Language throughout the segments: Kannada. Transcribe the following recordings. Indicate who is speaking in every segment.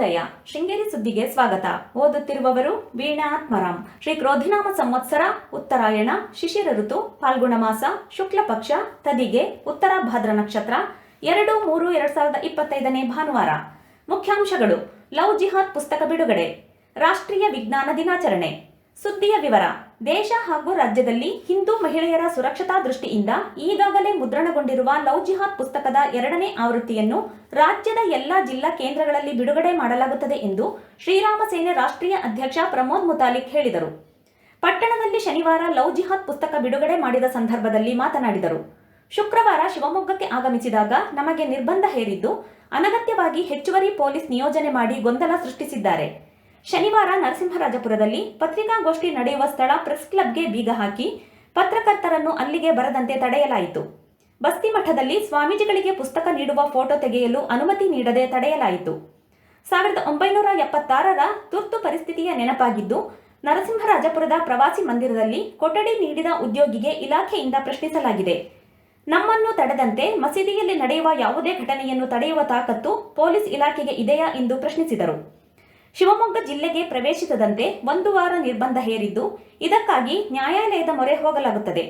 Speaker 1: ಶುಭೋದಯ ಶೃಂಗೇರಿ ಸುದ್ದಿಗೆ ಸ್ವಾಗತ. ಓದುತ್ತಿರುವವರು ವೀಣಾ ಆತ್ಮರಾಮ್ ಶ್ರೀ ಕ್ರೋಧಿನಾಮ ಸಂವತ್ಸರ, ಉತ್ತರಾಯಣ, ಶಿಶಿರ ಋತು, ಫಾಲ್ಗುಣ ಮಾಸ, ಶುಕ್ಲ ಪಕ್ಷ, ತದಿಗೆ, ಉತ್ತರ ಭಾದ್ರ ನಕ್ಷತ್ರ, ಎರಡು ಮೂರು ಎರಡ್ ಸಾವಿರದ ಇಪ್ಪತ್ತೈದನೇ ಭಾನುವಾರ. ಮುಖ್ಯಾಂಶಗಳು, ಲವ್ ಜಿಹಾದ್ ಪುಸ್ತಕ ಬಿಡುಗಡೆ. ರಾಷ್ಟ್ರೀಯ ವಿಜ್ಞಾನ ದಿನಾಚರಣೆ. ಸುದ್ದಿಯ ವಿವರ. ದೇಶ ಹಾಗೂ ರಾಜ್ಯದಲ್ಲಿ ಹಿಂದೂ ಮಹಿಳೆಯರ ಸುರಕ್ಷತಾ ದೃಷ್ಟಿಯಿಂದ ಈಗಾಗಲೇ ಮುದ್ರಣಗೊಂಡಿರುವ ಲವ್ ಜಿಹಾದ್ ಪುಸ್ತಕದ ಎರಡನೇ ಆವೃತ್ತಿಯನ್ನು ರಾಜ್ಯದ ಎಲ್ಲಾ ಜಿಲ್ಲಾ ಕೇಂದ್ರಗಳಲ್ಲಿ ಬಿಡುಗಡೆ ಮಾಡಲಾಗುತ್ತದೆ ಎಂದು ಶ್ರೀರಾಮ ಸೇನೆ ರಾಷ್ಟ್ರೀಯ ಅಧ್ಯಕ್ಷ ಪ್ರಮೋದ್ ಮುತಾಲಿಕ್ ಹೇಳಿದರು. ಪಟ್ಟಣದಲ್ಲಿ ಶನಿವಾರ ಲವ್ ಜಿಹಾದ್ ಪುಸ್ತಕ ಬಿಡುಗಡೆ ಮಾಡಿದ ಸಂದರ್ಭದಲ್ಲಿ ಮಾತನಾಡಿದರು. ಶುಕ್ರವಾರ ಶಿವಮೊಗ್ಗಕ್ಕೆ ಆಗಮಿಸಿದಾಗ ನಮಗೆ ನಿರ್ಬಂಧ ಹೇರಿದ್ದು, ಅನಗತ್ಯವಾಗಿ ಹೆಚ್ಚುವರಿ ಪೊಲೀಸ್ ನಿಯೋಜನೆ ಮಾಡಿ ಗೊಂದಲ ಸೃಷ್ಟಿಸಿದ್ದಾರೆ. ಶನಿವಾರ ನರಸಿಂಹರಾಜಪುರದಲ್ಲಿ ಪತ್ರಿಕಾಗೋಷ್ಠಿ ನಡೆಯುವ ಸ್ಥಳ ಪ್ರೆಸ್ ಕ್ಲಬ್ಗೆ ಬೀಗ ಹಾಕಿ ಪತ್ರಕರ್ತರನ್ನು ಅಲ್ಲಿಗೆ ಬರದಂತೆ ತಡೆಯಲಾಯಿತು. ಬಸ್ತಿ ಮಠದಲ್ಲಿ ಸ್ವಾಮೀಜಿಗಳಿಗೆ ಪುಸ್ತಕ ನೀಡುವ ಫೋಟೋ ತೆಗೆಯಲು ಅನುಮತಿ ನೀಡದೆ ತಡೆಯಲಾಯಿತು. ಸಾವಿರದ ಒಂಬೈನೂರ ಎಪ್ಪತ್ತಾರರ ತುರ್ತು ಪರಿಸ್ಥಿತಿಯ ನೆನಪಾಗಿದ್ದು, ನರಸಿಂಹರಾಜಪುರದ ಪ್ರವಾಸಿ ಮಂದಿರದಲ್ಲಿ ಕೊಠಡಿ ನೀಡಿದ ಉದ್ಯೋಗಿಗೆ ಇಲಾಖೆಯಿಂದ ಪ್ರಶ್ನಿಸಲಾಗಿದೆ. ನಮ್ಮನ್ನು ತಡೆದಂತೆ ಮಸೀದಿಯಲ್ಲಿ ನಡೆಯುವ ಯಾವುದೇ ಘಟನೆಯನ್ನು ತಡೆಯುವ ತಾಕತ್ತು ಪೊಲೀಸ್ ಇಲಾಖೆಗೆ ಇದೆಯಾ ಎಂದು ಪ್ರಶ್ನಿಸಿದರು. ಶಿವಮೊಗ್ಗ ಜಿಲ್ಲೆಗೆ ಪ್ರವೇಶಿಸದಂತೆ ಒಂದು ವಾರ ನಿರ್ಬಂಧ ಹೇರಿದ್ದು, ಇದಕ್ಕಾಗಿ ನ್ಯಾಯಾಲಯದ ಮೊರೆ ಹೋಗಲಾಗುತ್ತದೆ.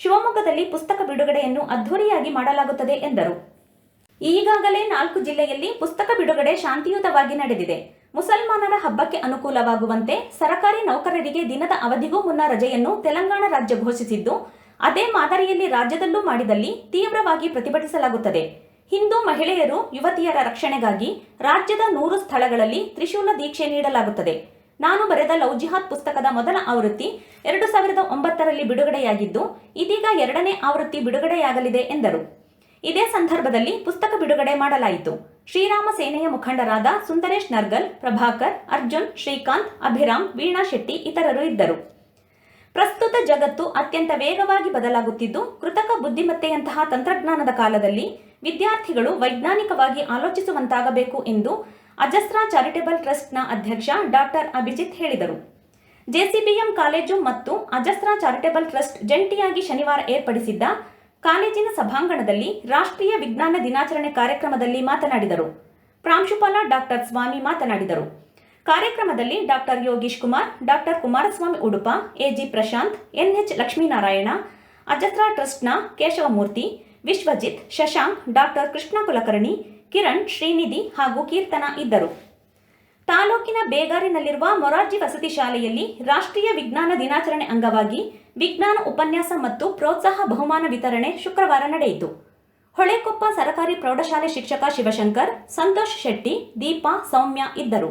Speaker 1: ಶಿವಮೊಗ್ಗದಲ್ಲಿ ಪುಸ್ತಕ ಬಿಡುಗಡೆಯನ್ನು ಅದ್ಧೂರಿಯಾಗಿ ಮಾಡಲಾಗುತ್ತದೆ ಎಂದರು. ಈಗಾಗಲೇ ನಾಲ್ಕು ಜಿಲ್ಲೆಯಲ್ಲಿ ಪುಸ್ತಕ ಬಿಡುಗಡೆ ಶಾಂತಿಯುತವಾಗಿ ನಡೆದಿದೆ. ಮುಸಲ್ಮಾನರ ಹಬ್ಬಕ್ಕೆ ಅನುಕೂಲವಾಗುವಂತೆ ಸರಕಾರಿ ನೌಕರರಿಗೆ ದಿನದ ಅವಧಿಗೂ ಮುನ್ನ ರಜೆಯನ್ನು ತೆಲಂಗಾಣ ರಾಜ್ಯ ಘೋಷಿಸಿದ್ದು, ಅದೇ ಮಾದರಿಯಲ್ಲಿ ರಾಜ್ಯದಲ್ಲೂ ಮಾಡಿದಲ್ಲಿ ತೀವ್ರವಾಗಿ ಪ್ರತಿಭಟಿಸಲಾಗುತ್ತದೆ. ಹಿಂದೂ ಮಹಿಳೆಯರು ಯುವತಿಯರ ರಕ್ಷಣೆಗಾಗಿ ರಾಜ್ಯದ ನೂರು ಸ್ಥಳಗಳಲ್ಲಿ ತ್ರಿಶೂಲ ದೀಕ್ಷೆ ನೀಡಲಾಗುತ್ತದೆ. ನಾನು ಬರೆದ ಲವ್ ಜಿಹಾದ್ ಪುಸ್ತಕದ ಮೊದಲ ಆವೃತ್ತಿ ಎರಡು ಸಾವಿರದ ಒಂಬತ್ತರಲ್ಲಿ ಬಿಡುಗಡೆಯಾಗಿದ್ದು, ಇದೀಗ ಎರಡನೇ ಆವೃತ್ತಿ ಬಿಡುಗಡೆಯಾಗಲಿದೆ ಎಂದರು. ಇದೇ ಸಂದರ್ಭದಲ್ಲಿ ಪುಸ್ತಕ ಬಿಡುಗಡೆ ಮಾಡಲಾಯಿತು. ಶ್ರೀರಾಮ ಸೇನೆಯ ಮುಖಂಡರಾದ ಸುಂದರೇಶ್ ನರ್ಗಲ್, ಪ್ರಭಾಕರ್, ಅರ್ಜುನ್, ಶ್ರೀಕಾಂತ್, ಅಭಿರಾಮ್, ವೀಣಾ ಶೆಟ್ಟಿ ಇತರರು ಇದ್ದರು. ಪ್ರಸ್ತುತ ಜಗತ್ತು ಅತ್ಯಂತ ವೇಗವಾಗಿ ಬದಲಾಗುತ್ತಿದ್ದು, ಕೃತಕ ಬುದ್ಧಿಮತ್ತೆಯಂತಹ ತಂತ್ರಜ್ಞಾನದ ಕಾಲದಲ್ಲಿ ವಿದ್ಯಾರ್ಥಿಗಳು ವೈಜ್ಞಾನಿಕವಾಗಿ ಆಲೋಚಿಸುವಂತಾಗಬೇಕು ಎಂದು ಅಜಸ್ರಾ ಚಾರಿಟೇಬಲ್ ಟ್ರಸ್ಟ್ನ ಅಧ್ಯಕ್ಷ ಡಾಕ್ಟರ್ ಅಭಿಜಿತ್ ಹೇಳಿದರು. ಜೆಸಿಬಿಎಂ ಕಾಲೇಜು ಮತ್ತು ಅಜಸ್ರಾ ಚಾರಿಟೇಬಲ್ ಟ್ರಸ್ಟ್ ಜಂಟಿಯಾಗಿ ಶನಿವಾರ ಏರ್ಪಡಿಸಿದ್ದ ಕಾಲೇಜಿನ ಸಭಾಂಗಣದಲ್ಲಿ ರಾಷ್ಟ್ರೀಯ ವಿಜ್ಞಾನ ದಿನಾಚರಣೆ ಕಾರ್ಯಕ್ರಮದಲ್ಲಿ ಮಾತನಾಡಿದರು. ಪ್ರಾಂಶುಪಾಲ ಡಾಕ್ಟರ್ ಸ್ವಾಮಿ ಮಾತನಾಡಿದರು. ಕಾರ್ಯಕ್ರಮದಲ್ಲಿ doctor Yogish Kumar, doctor Kumaraswamy Udupa, AG Prashant, NH Lakshminarayana, ಅಜತ್ರಾ ಟ್ರಸ್ಟ್ನ ಕೇಶವಮೂರ್ತಿ, ವಿಶ್ವಜಿತ್, ಶಶಾಂಕ್, ಡಾಕ್ಟರ್ ಕೃಷ್ಣ ಕುಲಕರ್ಣಿ, ಕಿರಣ್, ಶ್ರೀನಿಧಿ ಹಾಗೂ ಕೀರ್ತನ ಇದ್ದರು. ತಾಲೂಕಿನ ಬೇಗಾರಿನಲ್ಲಿರುವ ಮೊರಾರ್ಜಿ ವಸತಿ ಶಾಲೆಯಲ್ಲಿ ರಾಷ್ಟ್ರೀಯ ವಿಜ್ಞಾನ ದಿನಾಚರಣೆ ಅಂಗವಾಗಿ ವಿಜ್ಞಾನ ಉಪನ್ಯಾಸ ಮತ್ತು ಪ್ರೋತ್ಸಾಹ ಬಹುಮಾನ ವಿತರಣೆ ಶುಕ್ರವಾರ ನಡೆಯಿತು. ಹೊಳೆಕೊಪ್ಪ ಸರಕಾರಿ ಪ್ರೌಢಶಾಲೆ ಶಿಕ್ಷಕ ಶಿವಶಂಕರ್, ಸಂತೋಷ್ ಶೆಟ್ಟಿ, ದೀಪಾ, ಸೌಮ್ಯ ಇದ್ದರು.